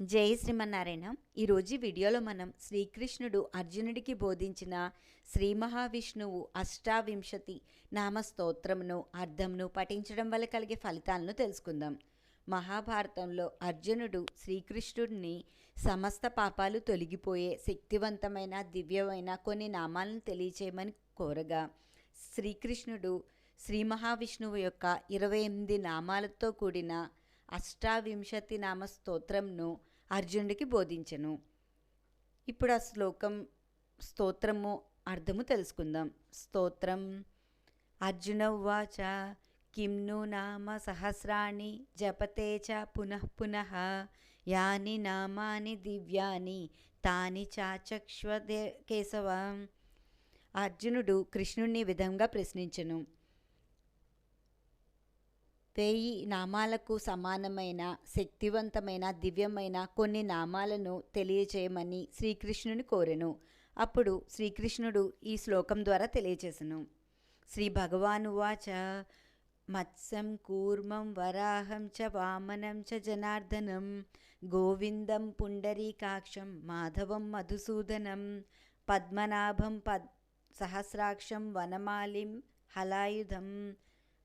జై శ్రీమన్నారాయణ. ఈరోజు ఈ వీడియోలో మనం శ్రీకృష్ణుడు అర్జునుడికి బోధించిన శ్రీ మహావిష్ణువు అష్టావింశతి నామ స్తోత్రమును అర్థంను పఠించడం వల్ల కలిగే ఫలితాలను తెలుసుకుందాం. మహాభారతంలో అర్జునుడు శ్రీకృష్ణుడిని సమస్త పాపాలు తొలగిపోయే శక్తివంతమైన దివ్యమైన కొన్ని నామాలను తెలియచేయమని కోరగా శ్రీకృష్ణుడు శ్రీ మహావిష్ణువు యొక్క ఇరవై ఎనిమిది నామాలతో కూడిన అష్టావింశతి నామ స్తోత్రంను అర్జునుడికి బోధించెను. ఇప్పుడు ఆ శ్లోకం స్తోత్రము అర్థము తెలుసుకుందాం. స్తోత్రం అర్జున ఉవాచ కిం ను నామ సహస్రాణి జపతే చ పునః పునః యాని నామాని దివ్యాని తాని చాచక్ష్వదే కేశవ. అర్జునుడు కృష్ణుణ్ణి విధంగా ప్రశ్నించెను. వెయ్యి నామాలకు సమానమైన శక్తివంతమైన దివ్యమైన కొన్ని నామాలను తెలియచేయమని శ్రీకృష్ణుని కోరెను. అప్పుడు శ్రీకృష్ణుడు ఈ శ్లోకం ద్వారా తెలియచేసను. శ్రీ భగవానువాచ మత్స్యం కూర్మం వరాహం చ వామనం చ జనార్దనం గోవిందం పుండరీకాక్షం మాధవం మధుసూదనం పద్మనాభం పద్ సహస్రాక్షం వనమాలిం హలాయుధం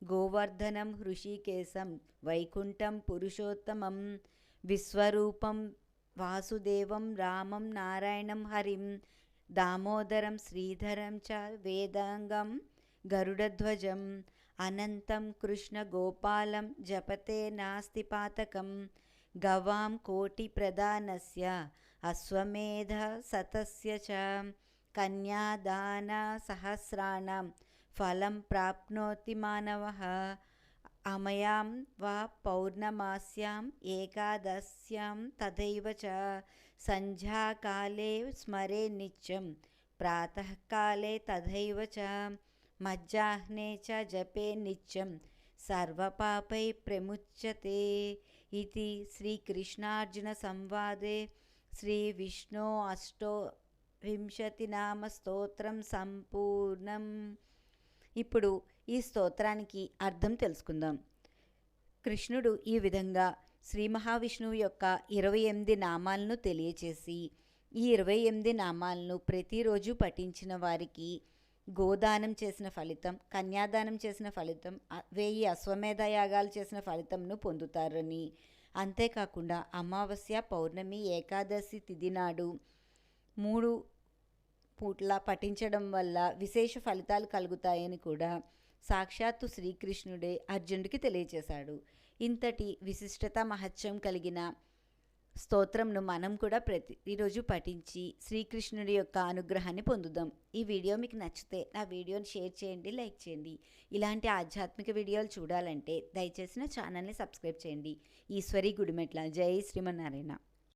గోవర్ధనం హృషికేశం వైకుంఠం పురుషోత్తమం విశ్వరూపం వాసుదేవం రామం నారాయణం హరిం దామోదరం శ్రీధరం చ వేదాంగం గరుడధ్వజం అనంతం కృష్ణ గోపాలం జపతే నాస్తి పాతకం గవాం కోటి ప్రధానస్య అశ్వమేధ సతస్య చ కన్యాదాన సహస్రాణం फलं प्राप्नोति मानवः। अमयां वा पौर्णमास्याम् एकादश्यां तथैव च। सन्ध्याकाले स्मरे नित्यं प्रातःकाले तथैव च। मध्याह्ने च जपे नित्यं सर्वपापै प्रमुच्यते इति श्रीकृष्णार्जुनसंवादे श्रीविष्णो अष्टो विंशतिनामस्तोत्रं सम्पूर्णम्। ఇప్పుడు ఈ స్తోత్రానికి అర్థం తెలుసుకుందాం. కృష్ణుడు ఈ విధంగా శ్రీ మహావిష్ణువు యొక్క ఇరవై ఎనిమిది నామాలను తెలియచేసి ఈ ఇరవై ఎనిమిది నామాలను ప్రతిరోజు పఠించిన వారికి గోదానం చేసిన ఫలితం కన్యాదానం చేసిన ఫలితం వేయి వెయ్యి అశ్వమేధ యాగాలు చేసిన ఫలితంను పొందుతారని. అంతేకాకుండా అమావాస్య పౌర్ణమి ఏకాదశి తిథి నాడు మూడు పూట్ల పఠించడం వల్ల విశేష ఫలితాలు కలుగుతాయని కూడా సాక్షాత్తు శ్రీకృష్ణుడే అర్జునుడికి తెలియచేశాడు ఇంతటి విశిష్టత మహత్యం కలిగిన స్తోత్రంను మనం కూడా ప్రతిరోజు పఠించి శ్రీకృష్ణుడి యొక్క అనుగ్రహాన్ని పొందుదాం. ఈ వీడియో మీకు నచ్చితే నా వీడియోని షేర్ చేయండి లైక్ చేయండి. ఇలాంటి ఆధ్యాత్మిక వీడియోలు చూడాలంటే దయచేసి నా ఛానల్ని సబ్స్క్రైబ్ చేయండి. ఈశ్వరి గుడిమెట్ల. జై శ్రీమన్నారాయణ.